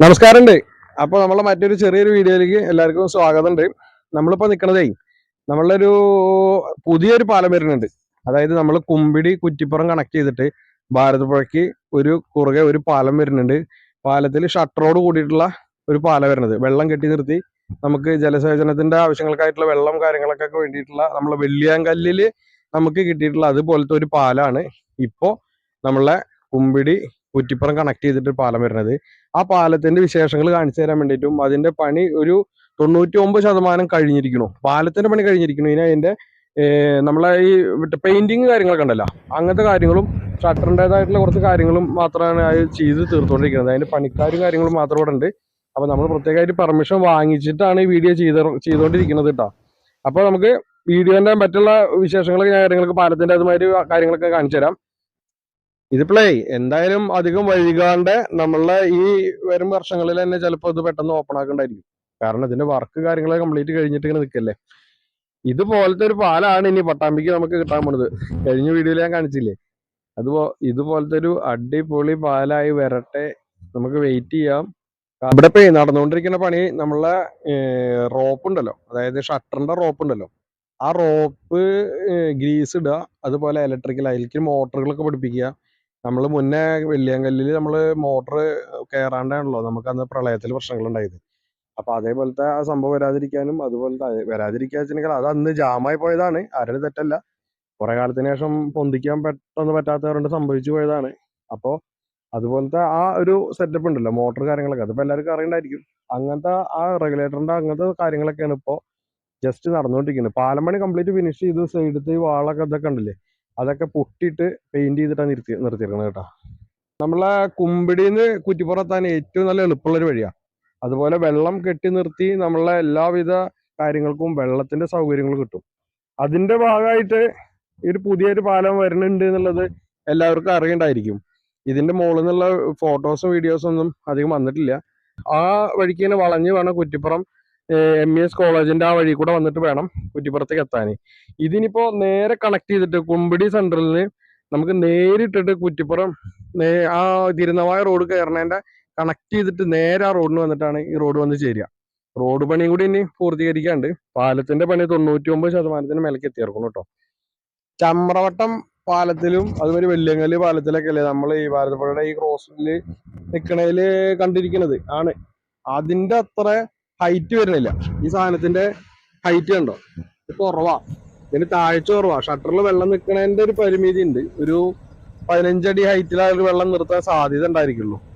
നമസ്കാരമുണ്ട്. അപ്പോൾ നമ്മളെ മറ്റൊരു ചെറിയൊരു വീഡിയോയിലേക്ക് എല്ലാവർക്കും സ്വാഗതം ഉണ്ട് നമ്മളിപ്പോ നിക്കണതേ നമ്മളൊരു പുതിയൊരു പാലം വരുന്നുണ്ട്. അതായത് നമ്മൾ കുമ്പിടി കുറ്റിപ്പുറം കണക്ട് ചെയ്തിട്ട് ഭാരതപ്പുഴയ്ക്ക് ഒരു കുറുകെ ഒരു പാലം വരുന്നുണ്ട്. പാലത്തിൽ ഷട്ടറോട് കൂടിയിട്ടുള്ള ഒരു പാലം വരുന്നത്. വെള്ളം കെട്ടി നിർത്തി നമുക്ക് ജലസേചനത്തിന്റെ ആവശ്യങ്ങൾക്കായിട്ടുള്ള വെള്ളം കാര്യങ്ങളൊക്കെ വേണ്ടിയിട്ടുള്ള നമ്മളെ വെള്ളിയാങ്കല്ലിൽ നമുക്ക് കിട്ടിയിട്ടുള്ള അതുപോലത്തെ ഒരു പാലാണ്. ഇപ്പോ നമ്മളെ കുമ്പിടി കുറ്റിപ്പുറം കണക്ട് ചെയ്തിട്ട് പാലം വരുന്നത്. ആ പാലത്തിന്റെ വിശേഷങ്ങൾ കാണിച്ചു തരാൻ വേണ്ടിയിട്ടും അതിന്റെ പണി ഒരു തൊണ്ണൂറ്റി ഒമ്പത് ശതമാനം കഴിഞ്ഞിരിക്കണു പാലത്തിന്റെ പണി കഴിഞ്ഞിരിക്കണു ഇനി അതിന്റെ നമ്മളെ ഈ പെയിന്റിങ് കാര്യങ്ങളൊക്കെ ഉണ്ടല്ലോ അങ്ങനത്തെ കാര്യങ്ങളും ഷട്ടറിന്റെതായിട്ടുള്ള കുറച്ച് കാര്യങ്ങളും മാത്രമാണ് അത് ചെയ്ത് തീർത്തുകൊണ്ടിരിക്കുന്നത് അതിന്റെ പണിക്കാരും കാര്യങ്ങളും മാത്രം ഇവിടെ ഉണ്ട് അപ്പൊ നമ്മൾ പ്രത്യേകമായിട്ട് പെർമിഷൻ വാങ്ങിച്ചിട്ടാണ് ഈ വീഡിയോ ചെയ്ത ചെയ്തുകൊണ്ടിരിക്കുന്നത് കേട്ടോ അപ്പൊ നമുക്ക് വീഡിയോന്റെ മറ്റുള്ള വിശേഷങ്ങളൊക്കെ കാര്യങ്ങളൊക്കെ പാലത്തിന്റെ അതുമാതിരി കാര്യങ്ങളൊക്കെ കാണിച്ചു തരാം. ഇതിപ്പോഴേ എന്തായാലും അധികം വൈകാണ്ട് നമ്മളെ ഈ വരും വർഷങ്ങളിൽ തന്നെ ചിലപ്പോൾ ഇത് പെട്ടെന്ന് ഓപ്പൺ ആക്കണ്ടായിരിക്കും. കാരണം ഇതിന്റെ വർക്ക് കാര്യങ്ങളൊക്കെ കംപ്ലീറ്റ് കഴിഞ്ഞിട്ട് ഇങ്ങനെ നിൽക്കല്ലേ ഇതുപോലത്തെ ഒരു പാലാണ് ഇനി പട്ടാമ്പിക്ക് നമുക്ക് കിട്ടാൻ പോണത്. കഴിഞ്ഞ വീഡിയോയിൽ ഞാൻ കാണിച്ചില്ലേ? അതുപോ ഇതുപോലത്തെ ഒരു അടിപൊളി പാലായി വരട്ടെ. നമുക്ക് വെയിറ്റ് ചെയ്യാം. അവിടെ ഇപ്പൊ നടന്നുകൊണ്ടിരിക്കുന്ന പണി നമ്മളെ റോപ്പ് ഉണ്ടല്ലോ അതായത് ഷട്ടറിന്റെ റോപ്പ് ഉണ്ടല്ലോ ആ റോപ്പ് ഗ്രീസ് ഇടുക അതുപോലെ ഇലക്ട്രിക്കൽ അതിലേക്ക് മോട്ടറുകളൊക്കെ പഠിപ്പിക്കുക. നമ്മൾ മുന്നേ വെള്ളിയാങ്കല്ലിൽ നമ്മൾ മോട്ടർ കയറാണ്ടാണല്ലോ നമുക്ക് അന്ന് പ്രളയത്തിൽ പ്രശ്നങ്ങൾ ഉണ്ടായത് അപ്പൊ അതേപോലത്തെ ആ സംഭവം വരാതിരിക്കാനും അതുപോലത്തെ അത് വരാതിരിക്കുക അത് അന്ന് ജാമായി പോയതാണ്. ആരുടെ തെറ്റല്ല. കുറെ കാലത്തിന് ശേഷം പൊന്തിക്കാൻ പെട്ടെന്ന് പറ്റാത്തവരുണ്ട് സംഭവിച്ചു പോയതാണ്. അപ്പോൾ അതുപോലത്തെ ആ ഒരു സെറ്റപ്പ് ഉണ്ടല്ലോ മോട്ടർ കാര്യങ്ങളൊക്കെ. അതിപ്പോ എല്ലാവർക്കും അറിയണ്ടായിരിക്കും. അങ്ങനത്തെ ആ റെഗുലേറ്ററിന്റെ അങ്ങനത്തെ കാര്യങ്ങളൊക്കെയാണ് ഇപ്പോ ജസ്റ്റ് നടന്നുകൊണ്ടിരിക്കുന്നത് പാലം പണി കംപ്ലീറ്റ് ഫിനിഷ് ചെയ്ത് സൈഡത്തെ വാളൊക്കെ ഇതൊക്കെ ഉണ്ടല്ലേ? അതൊക്കെ പൊട്ടിയിട്ട് പെയിന്റ് ചെയ്തിട്ടാണ് നിർത്തി നിർത്തിയിരിക്കുന്നത് കേട്ടോ. നമ്മളെ കുമ്പിടിന്ന് കുറ്റിപ്പുറത്താൻ ഏറ്റവും നല്ല എളുപ്പമുള്ളൊരു വഴിയാണ് അതുപോലെ വെള്ളം കെട്ടി നിർത്തി നമ്മളെ എല്ലാവിധ കാര്യങ്ങൾക്കും വെള്ളത്തിന്റെ സൗകര്യങ്ങൾ കിട്ടും. അതിന്റെ ഭാഗമായിട്ട് ഒരു പുതിയൊരു പാലം വരുന്നുണ്ട് എന്നുള്ളത് എല്ലാവർക്കും അറിയണ്ടായിരിക്കും. ഇതിന്റെ മുകളിൽ നിന്നുള്ള ഫോട്ടോസും വീഡിയോസും ഒന്നും അധികം വന്നിട്ടില്ല. ആ വഴിക്ക് തന്നെ വളഞ്ഞ് വേണം കുറ്റിപ്പുറം എം ഇ എസ് കോളേജിന്റെ ആ വഴി കൂടെ വന്നിട്ട് വേണം കുറ്റിപ്പുറത്തേക്ക് എത്താൻ ഇതിനിപ്പോ നേരെ കണക്ട് ചെയ്തിട്ട് കുമ്പിടി നിന്ന് നമുക്ക് നേരിട്ടിട്ട് കുറ്റിപ്പുറം ആ തിരുനവായ റോഡ് കയറണേന്റെ കണക്ട് ചെയ്തിട്ട് നേരെ ആ റോഡിന് വന്നിട്ടാണ് ഈ റോഡ് വന്ന് ചേരുക റോഡ് പണിയും കൂടി ഇനി പൂർത്തീകരിക്കാണ്ട് പാലത്തിന്റെ പണി തൊണ്ണൂറ്റി ഒമ്പത് ശതമാനത്തിന് മേലേക്ക് എത്തിയിറക്കണം കേട്ടോ ചമ്രവട്ടം പാലത്തിലും അതുമാതിരി വെല്ലങ്ങൽ പാലത്തിലൊക്കെ അല്ലേ നമ്മൾ ഈ ഭാരതപ്പുഴയുടെ ഈ ക്രോസിൽ നിൽക്കണേൽ കണ്ടിരിക്കണത് ആണ്. അതിന്റെ അത്ര ഹൈറ്റ് വരുന്നില്ല. ഈ സാധനത്തിന്റെ ഹൈറ്റ് കണ്ടോ? കുറവാ. ഇതിന് താഴ്ച കുറവാ. ഷട്ടറിൽ വെള്ളം നിൽക്കണതിന്റെ ഒരു പരിമിതി ഉണ്ട് ഒരു പതിനഞ്ചടി ഹൈറ്റിൽ ആ ഒരു വെള്ളം നിർത്താൻ സാധ്യത ഉണ്ടായിരിക്കുള്ളൂ.